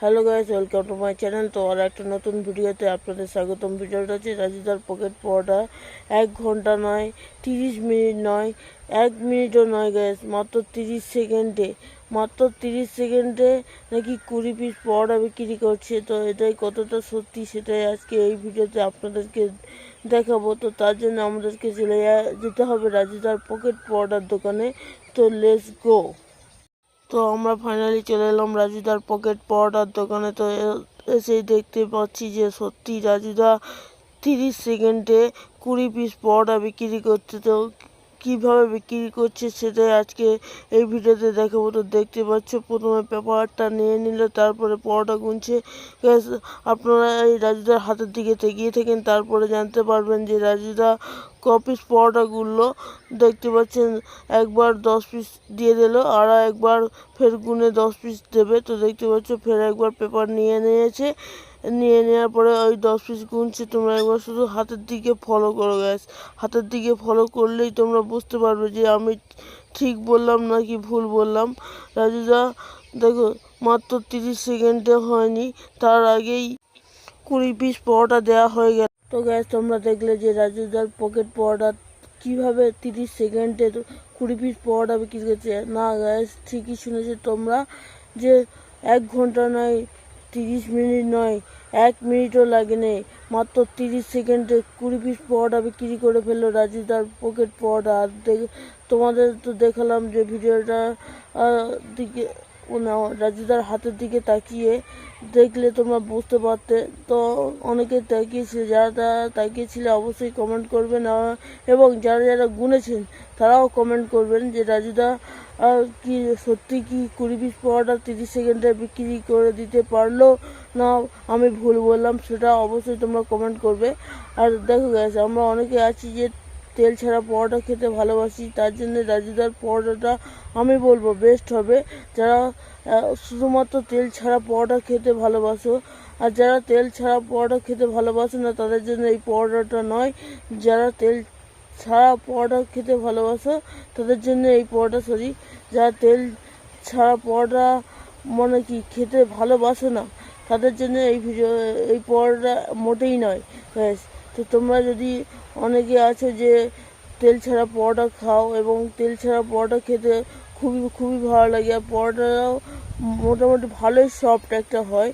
Hello guys welcome to my channel তো আর একটা নতুন ভিডিওতে আপনাদের স্বাগতম। ভিডিওটা হচ্ছে রাজিদার পকেট পড়াটা এক ঘণ্টা নয়, তিরিশ মিনিট নয়, এক মিনিটও নয় গ্যাস মাত্র তিরিশ সেকেন্ডে। মাত্র তিরিশ সেকেন্ডে নাকি কুড়ি পিস পরোটা বিক্রি করছে। তো এটাই কতটা সত্যি সেটাই আজকে এই ভিডিওতে আপনাদেরকে দেখাবো। তো তার জন্য আমাদেরকে চলে যেতে হবে রাজুদার পকেট পরোটার দোকানে। তো লেটস গো তো আমরা ফাইনালি চলে এলাম রাজুদার পকেট পরোটার দোকানে। তো এসেই দেখতে পাচ্ছি যে সত্যি রাজুদা তিরিশ সেকেন্ডে কুড়ি পিস পরোটা বিক্রি করতে তো কীভাবে বিক্রি করছে সেটাই আজকে এই ভিডিওতে দেখাবো। তো দেখতে পাচ্ছ, প্রথমে পেপারটা নিয়ে নিল, তারপরে পরোটা গুনছে। আপনারা এই রাজুদার হাতের দিকে তাকিয়ে থাকেন, তারপরে জানতে পারবেন যে রাজুদা ক পিস পরোটা গুনলো। দেখতে পাচ্ছেন, একবার দশ পিস দিয়ে দিল আর একবার ফের গুনে দশ পিস দেবে। তো দেখতে পাচ্ছ, ফের একবার পেপার নিয়ে নিয়েছে। নিয়ে নেওয়ার পরে ওই দশ পিস গুনছে, তোমরা একবার শুধু হাতের দিকে ফলো করো গ্যাস হাতের দিকে ফলো করলেই তোমরা বুঝতে পারবে যে আমি ঠিক বললাম নাকি ভুল বললাম। রাজুদা, দেখো, মাত্র তিরিশ সেকেন্ডে হয়নি, তার আগেই কুড়ি পিস পরোটা দেওয়া হয়ে গেল। তো গ্যাস তোমরা দেখলে যে রাজুদার পকেট পরোটা কীভাবে তিরিশ সেকেন্ডে কুড়ি পিস পরোটা বিক্রি করছে। না গ্যাস ঠিকই শুনেছো তোমরা যে এক ঘণ্টা নয় তিরিশ মিনিট নয়, এক মিনিটও লাগেনি মাত্র তিরিশ সেকেন্ডে কুড়ি পিস পরোটা বিক্রি করে ফেলল রাজুদার পকেট পরোটা আর তোমাদের তো দেখালাম যে ভিডিওটা দিকে রাজুদার হাতের দিকে তাকিয়ে দেখলে তোমরা বুঝতে পারতে। তো অনেকে তাকিয়েছিল যারা তারা তাকিয়েছিল অবশ্যই কমেন্ট করবেন এবং যারা যারা গুনেছেন, তারাও কমেন্ট করবেন যে রাজুদা আহ, কি সত্যি কি কুড়ি পিস পরোটা তিরিশ সেকেন্ডে বিক্রি করে দিতে পারল? না আমি ভুল বললাম সেটা অবশ্যই তোমরা কমেন্ট করবে। আর দেখো গেছে আমরা অনেকে আছি যে তেল ছাড়া পরোটা খেতে ভালোবাসি তার জন্য রাজুদার পরোটাটা আমি বলব বেস্ট হবে। যারা শুধুমাত্র তেল ছাড়া পরোটা খেতে ভালোবাসো আর যারা তেল ছাড়া পরোটা খেতে ভালোবাসো না তাদের জন্য এই পরোটাটা নয়। যারা তেল ছাড়া পরোটা খেতে ভালোবাসো, তাদের জন্য এই পরোটা সরি। যারা তেল ছাড়া পরোটা মানে কি খেতে ভালোবাসো না, তাদের জন্য এই ভিডিও, এই পরোটা মোটেই নয়। ব্যাস, তো তোমরা যদি অনেকে আছো যে তেল ছাড়া পরোটা খাও এবং তেল ছাড়া পরোটা খেতে খুবই খুবই ভালো লাগে, আর পরোটাটাও মোটামুটি ভালোই সফট একটা হয়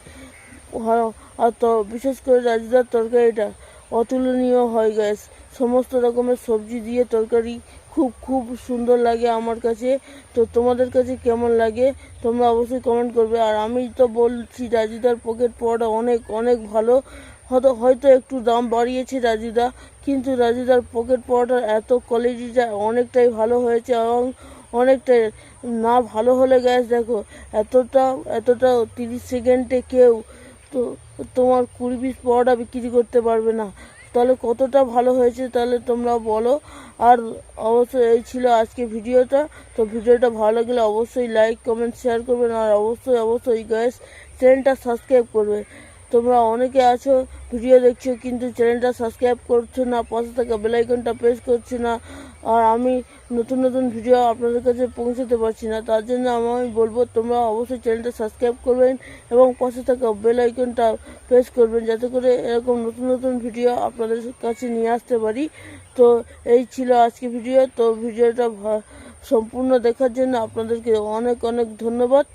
হয়, আর তো বিশেষ করে রাজুদার তরকারিটা অতুলনীয় হয় গ্যাস সমস্ত রকমের সবজি দিয়ে তরকারি খুব খুব সুন্দর লাগে আমার কাছে। তো তোমাদের কাছে কেমন লাগে, তোমরা অবশ্যই কমেন্ট করবে। আর আমি তো বলছি, রাজিদার পকেট পরোটা অনেক অনেক ভালো। হয়তো হয়তো একটু দাম বাড়িয়েছে রাজুদা, কিন্তু রাজুদার পকেট পরোটার এত কোয়ালিটিটা অনেকটাই ভালো হয়েছে এবং অনেকটাই না ভালো হলে গ্যাস দেখো, এতটা এতটা তিরিশ সেকেন্ডে কেউ তো তোমার কুড়ি পিস পরোটা বিক্রি করতে পারবে না। তাহলে কতটা ভালো হয়েছে তাহলে তোমরা বলো। আর অবশ্যই এই ছিল আজকে ভিডিওটা। তো ভিডিওটা ভালো লাগলে অবশ্যই লাইক কমেন্ট শেয়ার করবেন। আর অবশ্যই অবশ্যই গ্যাস চ্যানেলটা সাবস্ক্রাইব করবে। তোমরা অনেকে আছো, ভিডিও দেখছ, কিন্তু চ্যানেলটা সাবস্ক্রাইব করছ না, পাশে থাকা বেলাইকনটা প্রেস করছে না, আর আমি নতুন নতুন ভিডিও আপনাদের কাছে পৌঁছাতে পারছি না, তার জন্য আমি বলব তোমরা অবশ্যই চ্যানেলটা সাবস্ক্রাইব করবেন এবং পাশে থাকা বেল আইকনটা প্রেস করবেন, যাতে করে এরকম নতুন নতুন ভিডিও আপনাদের কাছে নিয়ে আসতে পারি। তো এই ছিল আজকে ভিডিও তো ভিডিওটা সম্পূর্ণ দেখার জন্য আপনাদেরকে অনেক অনেক ধন্যবাদ।